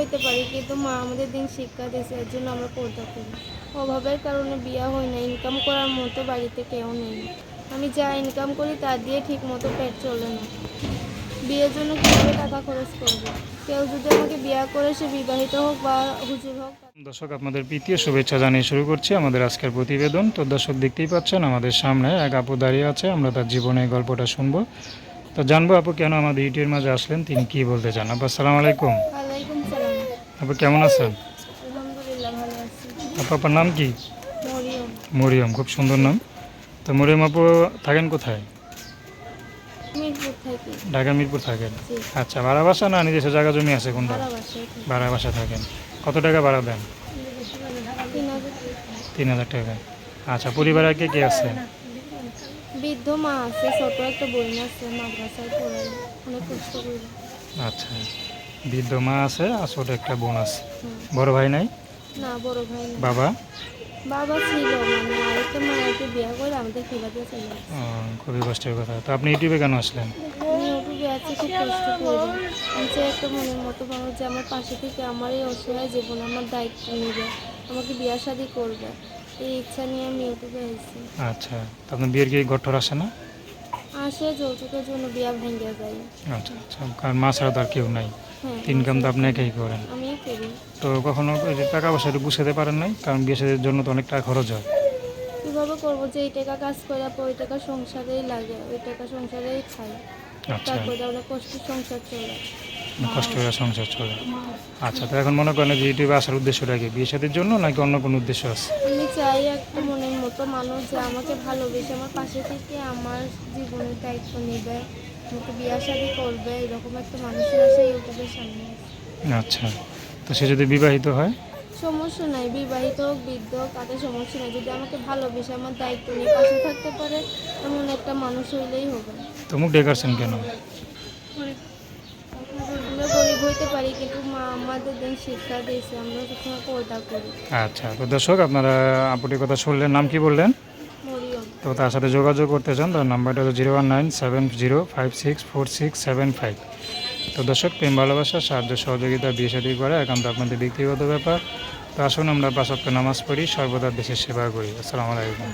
হইতে পারি কিন্তু মা আমাদের দিন শিক্ষা দিয়েছে এর জন্য আমরা পর্দা করি। অভাবের কারণে বিয়া হয় না ইনকাম করার মতো বাড়িতে কেউ নেই। আমি যা ইনকাম করি তা দিয়ে ঠিক মতো পেট চলে না। বিয়ের জন্য কীভাবে টাকা খরচ করব? কেউ যদি আমাকে বিয়া করে সে বিবাহিত হোক বা হুজুর হোক দর্শক আপনাদের প্রীতীয় শুভেচ্ছা জানিয়ে শুরু করছি আমাদের আজকের প্রতিবেদন। তো দর্শক দেখতেই পাচ্ছেন আমাদের সামনে এক আপু দাঁড়িয়ে আছে আমরা তার জীবনের গল্পটা শুনব। তো জানব আপু কেন আমাদের ইউটিউবের মাঝে আসলেন তিনি কি বলতে চান? আপু আসসালামু আলাইকুম। আপু কেমন আছেন? আপু আপনার নাম কি? মরিয়ম। খুব সুন্দর নাম। তো মরিয়ম আপু থাকেন কোথায়? ঢাকা মিরপুর থাকেন? আচ্ছা ভাড়া বাসা না নিজস্ব জায়গা জমি আছে কোনটা? ভাড়া বাসা থাকেন। কত টাকা ভাড়া দেন? তিন হাজার টাকা। আচ্ছা পরিবারে কে কে আছে? বৃদ্ধ মা আছে ছোট একটা বোন আছে মাদ্রাসায় পড়াই অনেক কষ্ট করি। আচ্ছা। বৃদ্ধ মা আছে আর ছোট একটা বোন আছে। বড় ভাই নাই? না বড় ভাই না বাবা? বাবা ছিল মানে আরেকটা মায়াকে বিয়ে করে আমাদের ফিরাতে চলে খুবই কষ্টের কথা। তো আপনি ইউটিউবে কেন আসলেন? ওটুকু আছে খুব কষ্ট করি। আমি চাই একটা মনের মতো মানুষ যে আমার পাশে থেকে আমার এই অসহায় জীবন আমার দায়িত্ব নেবে আমাকে বিয়া শাদি করবে। এই ইচ্ছা নিয়ে আমি ইউটিউবে এসেছি আচ্ছা তো আপনার বিয়ের কি ঘটর আসে না? আসে যৌতুকের জন্য বিয়া ভেঙে যায়। আচ্ছা আচ্ছা। কারণ মা ছাড়া তো আর কেউ নাই। ইনকাম তো আপনি একাই করেন। তো কখনো টাকা পয়সা গুছাতে পারেন নাই? কারণ বিয়ে শাদীর জন্য তো অনেক টাকা খরচ হয়। কীভাবে করব? যে এই টাকা কাজ করে ওই টাকা সংসারেই লাগে। ওই টাকা সংসারেই খাই। আচ্ছা। তারপরে অনেক কষ্ট সংসার চলে। কষ্ট করে সংসার চলে। আচ্ছা তো এখন মনে করেন যে ইউটিউবে আসার উদ্দেশ্যটা কি? বিয়ে জন্য নাকি অন্য কোনো উদ্দেশ্য আছে? আমি চাই একটা মনের মতো মানুষ যে আমাকে ভালোবেসে আমার পাশে থেকে আমার জীবনের দায়িত্ব নেবে। আমাকে বিয়া শাদি করবে এরকম একটা মানুষের ইউটিউবের সামনে। আচ্ছা তো সে যদি বিবাহিত হয়? সমস্যা নাই বিবাহিত হোক বৃদ্ধ হোক তাতে সমস্যা নাই। যদি আমাকে ভালোবেসে আমার দায়িত্ব নিয়ে পাশে থাকতে পারে এমন একটা মানুষ হইলেই হবে। তো মুখ ডেকারছেন কেন? আমরা গরিব হইতে পারি কিন্তু মা আমাদের দিন শিক্ষা দিয়েছে আমরা সবসময় পর্দা করি। আচ্ছা তো দর্শক আপনারা আপুটির কথা শুনলেন নাম কি বললেন? তো তার সাথে যোগাযোগ করতে চান, তার নাম্বারটা হলো zero one nine seven zero five six four six seven five. তো দর্শক, প্রেম, ভালোবাসা, সাহায্য, সহযোগিতা, বিয়ে সাথে করে একান্ত আপনাদের ব্যক্তিগত ব্যাপার। তো আসুন আমরা পাঁচ নামাজ পড়ি, সর্বদা দেশের সেবা করি। আসসালামু আলাইকুম।